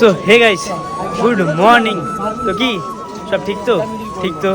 So hey guys good morning তো কি? সব ঠিক তো? ঠিক তো?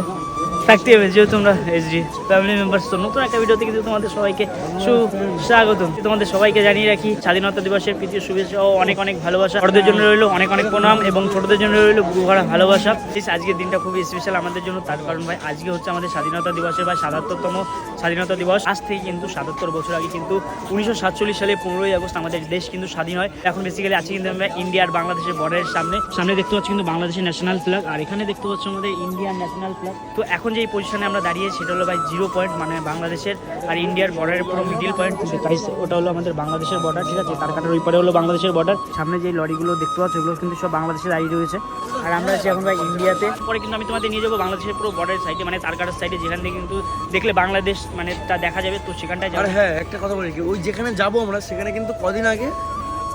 থাকতে হবে, যেহেতু তোমরা এসডি ফ্যামিলি মেম্বার্স তো নতুন একটা ভিডিওতে কিন্তু তোমাদের সবাইকে সুস্বাগতম। তোমাদের সবাইকে জানিয়ে রাখি, স্বাধীনতা দিবসের প্রীতি শুভেচ্ছা ও অনেক অনেক ভালোবাসা। বড়দের জন্য রইল অনেক অনেক প্রণাম এবং ছোটদের জন্য রইল বুভরা ভালোবাসা। প্লিজ আজকের দিনটা খুবই স্পেশাল আমাদের জন্য। তার কারণ ভাই, আজকে হচ্ছে আমাদের স্বাধীনতা দিবসের বা সাতাত্তরতম স্বাধীনতা দিবস। আজ থেকে কিন্তু সাতাত্তর বছর আগে কিন্তু উনিশশো সাতচল্লিশ সালে পনেরোই আগস্ট আমাদের দেশ কিন্তু স্বাধীন হয়। এখন বেসিক্যালি আছে কিন্তু আমরা ইন্ডিয়া আর বাংলাদেশের বর্ডারের সামনে। সামনে দেখতে পাচ্ছি কিন্তু বাংলাদেশের ন্যাশনাল ফ্ল্যাগ আর এখানে দেখতে পাচ্ছি আমাদের ইন্ডিয়ান ন্যাশনাল ফ্ল্যাগ তো এখন যে পজিশনে আমরা দাঁড়িয়ে, সেটা হলো ভাই জিরো পয়েন্ট মানে বাংলাদেশের আর ইন্ডিয়ার বর্ডারের পুরো মিডিল পয়েন্ট গাইস ওটা হলো আমাদের বাংলাদেশের বর্ডার ঠিক আছে? তার কাটার ওই পারে হলো বাংলাদেশের বর্ডার সামনে যে লরিগুলো দেখতে পাচ্ছ ওগুলো কিন্তু সব বাংলাদেশে দাঁড়িয়ে রয়েছে। আর আমরা আছি এখন ভাই ইন্ডিয়াতে। পরে কিন্তু আমি তোমাদের নিয়ে যাব বাংলাদেশের পুরো বর্ডার সাইডে মানে তার কাটার সাইডে যেখান থেকে কিন্তু দেখলে বাংলাদেশ মানে তা দেখা যাবে, তো সেখানটায় আর হ্যাঁ একটা কথা বলি, ওই যেখানে যাব আমরা, সেখানে কিন্তু কদিন আগে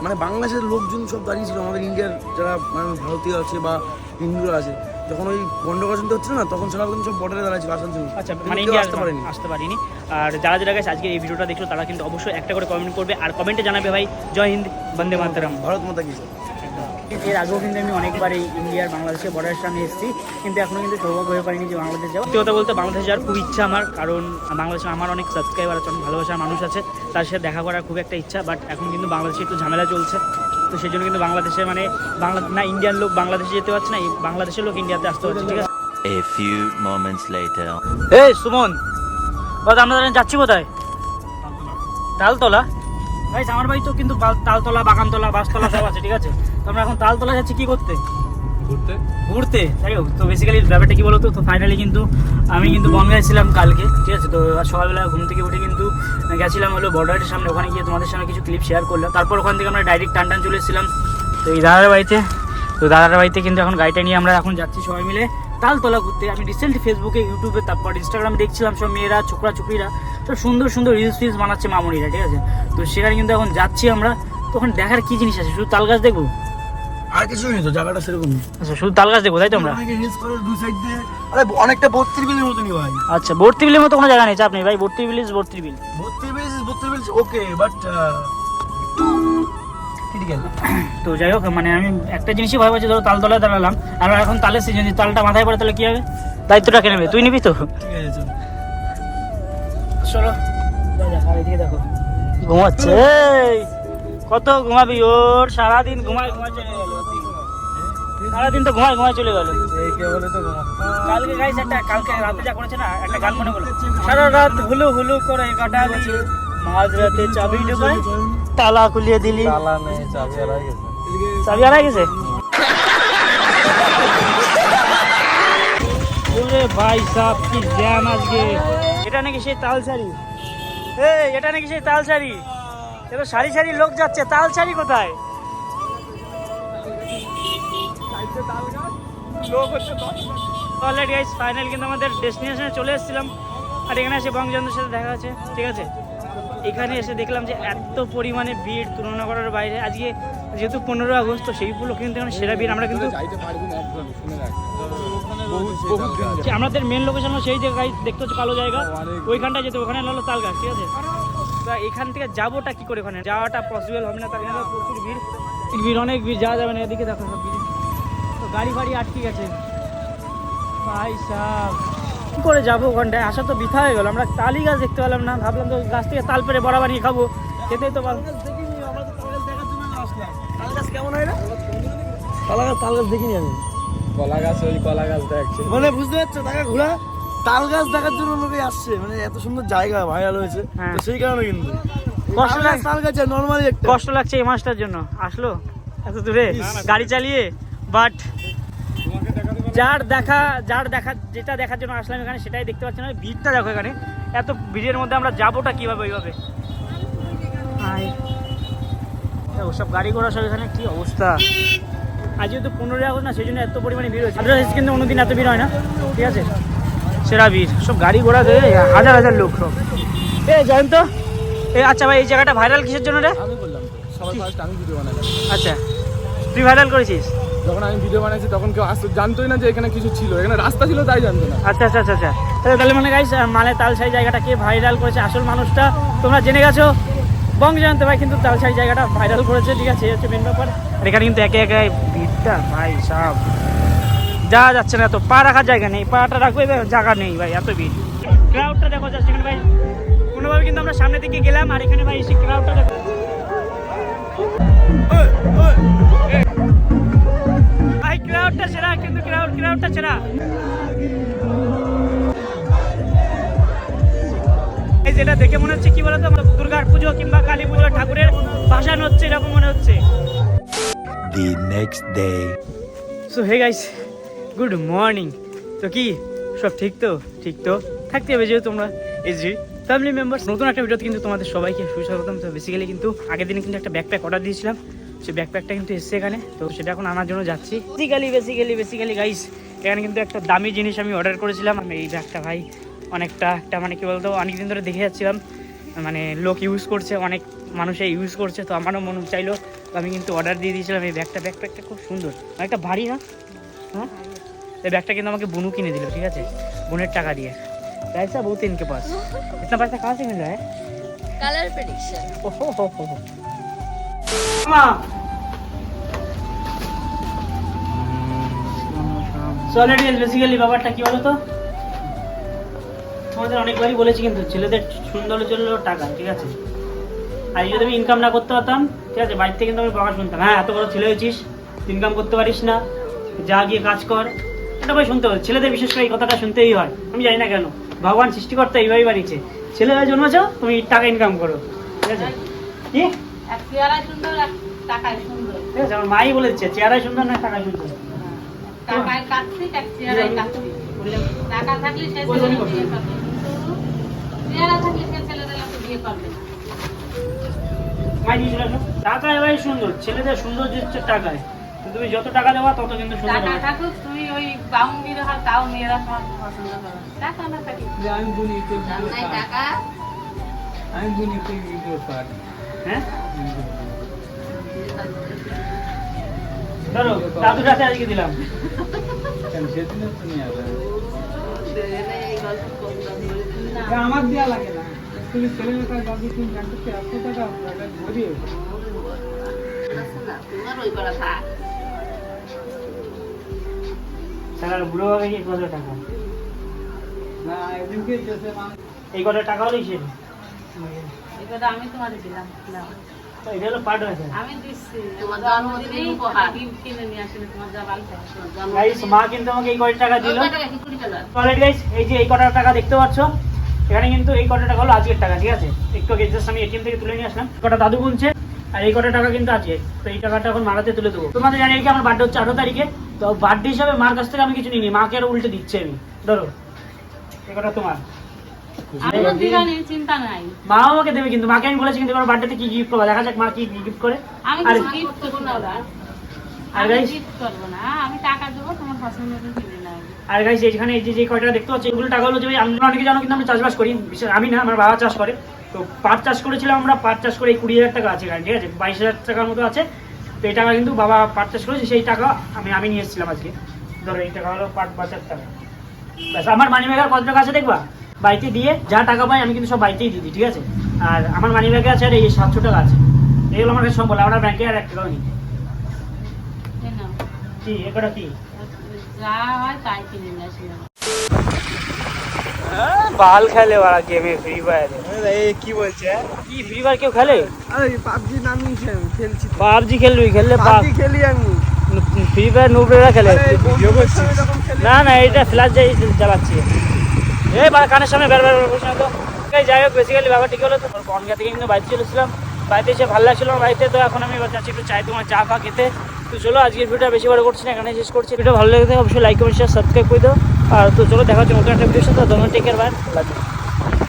মানে বাংলাদেশের লোকজন সব দাঁড়িয়েছিল আমাদের ইন্ডিয়ার যারা মানে ভারতীয় আছে বা হিন্দুরা আছে। যখন ওই গন্ডগোল শুনতে হচ্ছে না তখন সেটা কিন্তু সব বর্ডারে দাঁড়িয়ে ছিল আসানসোল। আচ্ছা মানে ইন্ডিয়া আসতে পারেনি। আসতে পারিনি। আর যারা যারা গেছে আজকে এই ভিডিওটা দেখল তারা কিন্তু অবশ্যই একটা করে কমেন্ট করবে। আর কমেন্টে জানাবে ভাই জয় হিন্দ বন্দে মাতরম। ভারত মাতা কি? এর আগেও কিন্তু আমি অনেকবার এই ইন্ডিয়ার বাংলাদেশের বর্ডারের সামনে এসেছি। কিন্তু এখনও কিন্তু সৌভাগ্য হয়ে পারিনি যে বাংলাদেশ সত্যি কথা বলতে বাংলাদেশ যাওয়ার খুব ইচ্ছা আমার কারণ বাংলাদেশে আমার অনেক সাবস্ক্রাইবার আছে অনেক ভালোবাসার মানুষ আছে। তার সাথে দেখা করার খুব একটা ইচ্ছা বাট এখন কিন্তু বাংলাদেশে একটু ঝামেলা চলছে। তো সেই জন্য কিন্তু বাংলাদেশে মানে বাংলা না ইন্ডিয়ান লোক বাংলাদেশে যেতে পারছে না এই বাংলাদেশের লোক ইন্ডিয়াতে আসতে পারছে ঠিক আছে? A few moments later. এই সুমন আমরা যাচ্ছি কোথায়? তালতলা। ভাই আমার বাড়ি তো কিন্তু তালতলা বাগানতলা বাসতলা সব আছে ঠিক আছে? তো আমরা এখন তালতলা যাচ্ছি কি করতে? ঘুরতে? ঘুরতে। যাই হোক তো বেসিক্যালি ব্যাপারটা কি বলতো? তো ফাইনালি কিন্তু আমি কিন্তু বনগাঁ ছিলাম কালকে ঠিক আছে? তো সকালবেলা ঘুম থেকে উঠে কিন্তু গেছিলাম হলো বর্ডারের সামনে ওখানে গিয়ে তোমাদের সামনে কিছু ক্লিপ শেয়ার করলাম। তারপর ওখান থেকে আমরা ডাইরেক্ট টান টান চলে এসেছিলাম। তো এই দাদার বাড়িতে তো দাদার বাড়িতে কিন্তু এখন গাড়িটা নিয়ে আমরা এখন যাচ্ছি সবাই মিলে তালতলা ঘুরতে। আমি রিসেন্টলি ফেসবুকে ইউটিউবে তারপর ইনস্টাগ্রামে দেখছিলাম সব মেয়েরা ছোকরা চুকরিরা সব সুন্দর সুন্দর রিলস ফিলস বানাচ্ছে মামুনিরা ঠিক আছে? তো সেখানে কিন্তু এখন যাচ্ছি আমরা তখন দেখার কি জিনিস আছে? শুধু তাল গাছ দেখব? আর কিছুই নেই তো জায়গাটা সেরকম আচ্ছা শুধু তাল গাছ দেখব তাই তো আমরা? আরে অনেকটা বত্রিশ বিলের মতনই ভাই। আচ্ছা ভর্তি বিলের মতো কোনো জায়গা নেই চাপ নেই ভাই ভর্তি বিল ইজ বিল। বত্রিশ বিল বত্রিশ বিল ওকে বাট তো যাই হোক মানে আমি একটা জিনিসই ভয় পাচ্ছি ধরো তালতলায় দাঁড়ালাম আর এখন তালের সিজন যদি তালটা মাথায় পড়ে তাহলে কি হবে? দায়িত্বটা কে নেবে? তুই নিবি তো? ঠিক আছে। চলো দেখো। ঘুমাচ্ছে? কত ঘুমাবি? ওর সারাদিন ঘুমায় ঘুমায় চলে গেল সারাদিন তো ঘুমায় ঘুমায় চলে গেল। এই কে বলে তো কালকে গাইস একটা কালকে রাতে যা করেছে না একটা গান মনে করল সারা রাত হুলু হুলু করে কাটালি মাঝ রাতে চাবি ঢুকায় তালা খুলিয়ে দিলি। তালা নেই চাবি আর গেছে। চাবি হারাই গেছে? ওরে ভাই সাহ কি জ্যাম আজকে। এটা নাকি সেই তালসারি? এটা নাকি সেই শাড়ি এবার সারি সারি লোক যাচ্ছে তাল শাড়ি কোথায় ফাইনাল কিন্তু আমাদের ডেস্টিনেশনে চলে এসেছিলাম। আর এখানে এসে বঙ্গবন্ধুর সাথে দেখা আছে ঠিক আছে? এখানে এসে দেখলাম যে এত পরিমাণে ভিড় তুলনা করার বাইরে। আজকে যেহেতু পনেরো আগস্ট তো সেই উপলক্ষে কিন্তু এখানে সেরা ভিড় আমরা কিন্তু আমাদের মেন লোকেশন সেই জায়গায় দেখতে হচ্ছে কালো জায়গা। ওইখানটা যেতে ওখানে হলো তাল গাছ ঠিক আছে? তা এখান থেকে যাবোটা কি করে ওখানে? যাওয়াটা পসিবল হবে না তার জন্য প্রচুর ভিড়। ভিড় অনেক ভিড় যাওয়া যাবে না এদিকে দেখো সব ভিড়। তো গাড়ি ফাড়ি আটকে গেছে। ভাই সাহ কি করে যাব ওখানটায়? আসা তো বৃথা হয়ে গেল। আমরা তালি গাছ দেখতে পেলাম না। ভাবলাম তো গাছ থেকে তাল পেরে বড়া বানিয়ে খাব। খেতেই তো পারব কেমন হয় রে? তাল গাছ তাল গাছ দেখিনি আমি। কলা গাছ ওই কলা গাছ দেখছে। মানে বুঝতে পারছ টাকা ঘোরা তাল গাছ দেখার জন্য লোকে আসছে। মানে এত সুন্দর জায়গা ভাইরাল হয়েছে। হ্যাঁ। তো সেই কারণে কিন্তু। কষ্ট তাল গাছ, তাল গাছ নর্মালি কষ্ট লাগছে এই মাসটার জন্য। আসলো? এত দূরে? গাড়ি চালিয়ে? বাট যার দেখা যার দেখা যেটা দেখার জন্য আসলাম এখানে সেটাই দেখতে পাচ্ছি না। ভিড়টা দেখো এখানে। এত ভিড়ের মধ্যে আমরা যাবোটা কীভাবে ওইভাবে? দেখো, গাড়ি ঘোড়া সব এখানে কি অবস্থা? আজ যেহেতু পনেরোই আগস্ট না সেই জন্য এত পরিমাণে ভিড় হয়েছে। আদারওয়াইজ কিন্তু অন্যদিন এত ভিড় হয় না ঠিক আছে? সেরা ভিড় সব গাড়ি ঘোড়া দেয় হাজার হাজার লোক সব। এ জয়ন্ত এ আচ্ছা ভাই এই জায়গাটা ভাইরাল কিসের জন্য রে? আমি বললাম সবার ফার্স্ট আমি ভিডিও বানালাম। আচ্ছা তুই ভাইরাল করেছিস? যখন আমি ভিডিও বানাইছি তখন কেউ আসতো জানতোই না যে এখানে কিছু ছিল এখানে রাস্তা ছিল তাই জানতো না। আচ্ছা আচ্ছা আচ্ছা আচ্ছা। তাহলে তাহলে মানে গাইস মানে তালসাই জায়গাটা কে ভাইরাল করেছে? আসল মানুষটা তোমরা জেনে গেছো? বং জানতে ভাই কিন্তু তালসাই জায়গাটা ভাইরাল করেছে, ঠিক আছে হচ্ছে মেন ব্যাপার। এখানে কিন্তু একে একে ভিড় বাইকটা ভাই সব। যাওয়া যাচ্ছে না তো পা রাখার জায়গা নেই, পাটা রাখবে জায়গা নেই ভাই, এত ভিড়। ক্রাউডটা দেখো যাচ্ছে এখানে ভাই। কোনোভাবে কিন্তু আমরা সামনের দিকে গেলাম, আর এখানে ভাই এসে ক্রাউডটা দেখো। ভাই ক্রাউডটা সেরা, কিন্তু ক্রাউড ক্রাউডটা সেরা। যেটা দেখে মনে হচ্ছে কি বলতো? দুর্গার পুজো কিংবা কালী পুজো ঠাকুরের ভাসান হচ্ছে এরকম মনে হচ্ছে। The next day so hey guys good morning তো কি? সব ঠিক তো? ঠিক তো? থাকতে হবে যেহেতু তোমরা এসজি ফ্যামিলি মেম্বার্স নতুন একটা ভিডিওতে কিন্তু তোমাদের সবাইকে সুস্বাগতম। তো বেসিক্যালি কিন্তু আগের দিনে কিন্তু একটা ব্যাকপ্যাক অর্ডার দিয়েছিলাম। সেই ব্যাকপ্যাকটা কিন্তু এসছে এখানে। তো সেটা এখন আনার জন্য যাচ্ছি। বেসিক্যালি বেসিক্যালি বেসিক্যালি গাইস এখানে কিন্তু একটা দামি জিনিস আমি অর্ডার করেছিলাম। আমি এই ব্যাগটা ভাই অনেকটা একটা মানে কি বলতো অনেকদিন ধরে দেখে যাচ্ছিলাম মানে লোক ইউজ করছে অনেক মানুষে ইউজ করছে তো আমারও মন চাইলো তো আমি কিন্তু অর্ডার দিয়ে দিয়েছিলাম এই ব্যাগটা ব্যাকপ্যাকটা খুব সুন্দর অনেকটা ভারী না हाँ ये बैगटा কিন্তু আমাকে বুনু কিনে দিল ঠিক আছে বোনের টাকা দিয়ে पैसा बहुत है इनके पास इतना पैसा कहाँ से मिल रहा है কালার প্রেডিকশন ओहो हो हो हो মা সলিড ইজ বেসিক্যালি ব্যাপারটা কি বলো তো তোমাদের অনেকবারই বলেছি কিন্তু ছেলেদের সুন্দর জন্য টাকা ঠিক আছে? আর যদি আমি ইনকাম না করতে পারতাম ঠিক আছে? বাড়িতে কিন্তু আমি বকা শুনতাম। হ্যাঁ এত বড় ছেলে হয়েছিস ইনকাম করতে পারিস না। যা গিয়ে কাজ কর। এটা ভাই শুনতে হয় ছেলেদের বিশেষ করে এই কথাটা শুনতেই হয়। আমি জানি না কেন। ভগবান সৃষ্টিকর্তা এইভাবেই বাড়িয়েছে ছেলে হয়ে জন্মেছ তুমি টাকা ইনকাম করো। ঠিক আছে? কি? চেহারায় টাকায় ঠিক আছে আমার মাই বলেছে চেহারাই সুন্দর না টাকাই সুন্দর। টাকায় কাটছি চেহারায় কাটছি টাকা থাকলে সে বিয়ে করবে চেহারা সে বিয়ে করবে সুন্দর ছেলেদের সৌন্দর্য হচ্ছে টাকায়। তুমি যত টাকা দেওয়া তত কিন্তু সুন্দর টাকা থাকুক তুমি ওই বাউন্ডি রাখা তাও মেয়েরা তোমার পছন্দ করে টাকা না থাকি। টাকা। হ্যাঁ? ধরো দাদুর কাছে আজকে দিলাম। এই গল্প করতাম না আমার দেওয়া লাগে না। তুমি জানতে এত টাকা থাক স্যার বুড়ো হবে কি কত টাকা? না মানে এই কত টাকা হলেই সে এই কথা আমি তোমার দিলাম নাও। এটা হলো পার্ট হয়েছে। আমি দিচ্ছি। তোমার জন্মদিনেই উপহার। গিফট কিনে নিয়ে আসলে তোমার যা বাড়িতে গাইস মা কিন্তু আমাকে এই কয় টাকা দিল? টাকা? কি কুড়ি টাকা। অলরেডি গাইস এই যে এই কটা টাকা দেখতে পাচ্ছ এখানে কিন্তু এই কটা টাকা হলো আজকের টাকা ঠিক আছে? একটু আগে জাস্ট আমি এটিএম থেকে তুলে নিয়ে আসলাম। কটা দাদু গুনছে আর এই কটা টাকা কিন্তু আছে তো এই টাকাটা এখন মারাতে তুলে দেবো। তোমাদের জানি কি আমার বার্থডে হচ্ছে আঠারো তারিখে তো বার্থডে হিসাবে মার কাছ থেকে আমি কিছু নিইনি মাকে আরও উল্টে দিচ্ছে আমি। ধরো এই কটা তোমার। মা আমাকে দেবে কিন্তু মাকে আমি বলেছি কিন্তু এবার বার্থডেতে কি গিফট করব? দেখা যাক মা কি গিফট করে। আমি গিফট করব না আর আমি করব না। আমি টাকা দেবো তোমার পছন্দ কিনে আর গাইস এইখানে এই যে যে কয়টা দেখতে পাচ্ছি এগুলো টাকা হলো যে আমরা অনেকে জানো কিন্তু আমরা চাষবাস করি। বিশেষ আমি না আমার বাবা চাষ করে। তো পাট চাষ করেছিলাম আমরা পাট চাষ করে এই কুড়ি হাজার টাকা আছে ঠিক আছে? বাইশ হাজার টাকার মতো আছে। তো এই টাকা কিন্তু বাবা পাট চাষ করেছে সেই টাকা আমি আমি নিয়ে এসেছিলাম আজকে। ধরো এই টাকা হলো পাট বাঁচার টাকা। ব্যাস আমার মানি ব্যাগের কত টাকা আছে দেখবা? বাড়িতে দিয়ে যা টাকা পাই আমি কিন্তু সব বাড়িতেই দিয়ে দিই ঠিক আছে? আর আমার মানি ব্যাগে আছে আর এই সাতশো টাকা আছে। এগুলো আমার কাছে সব বলে আমার ব্যাংকে আর এক টাকাও নেই। কি এটা কি? যা হয় তাই কিনে নিয়ে আসলে বাল খেলে ওরা গেমে ফ্রি ফায়ার কি বলছে? কি ফ্রি ফায়ার কেউ খেলে? আরে পাবজি নামি খেলছি পাবজি খেলবি খেললে পাবজি খেলি আমি। ফ্রি ফায়ার নুবরেরা খেলে। না না এটা ফ্ল্যাশ যাই চালাচ্ছি। এই বা, কানের সামনে বের বের বসে তো যাই হোক বেসিক্যালি ঠিক হলো তো? কনকা থেকে কিন্তু বাড়িতে চলেছিলাম বাড়িতে এসে ভালো লাগছিল বাড়িতে, তো এখন আমি যাচ্ছি একটু চাই, তোমার চা ফা খেতে। তো চলো, আজকের ভিডিওটা বেশি বড় করছি না এখানে শেষ করছি। ভিডিও ভালো লাগে অবশ্যই লাইক কমেন্ট শেয়ার সাবস্ক্রাইব করে দাও। আর তো চলো, দেখা হচ্ছে নতুন একটা ভিডিও সাথে। ধন্যবাদ টেকের বাই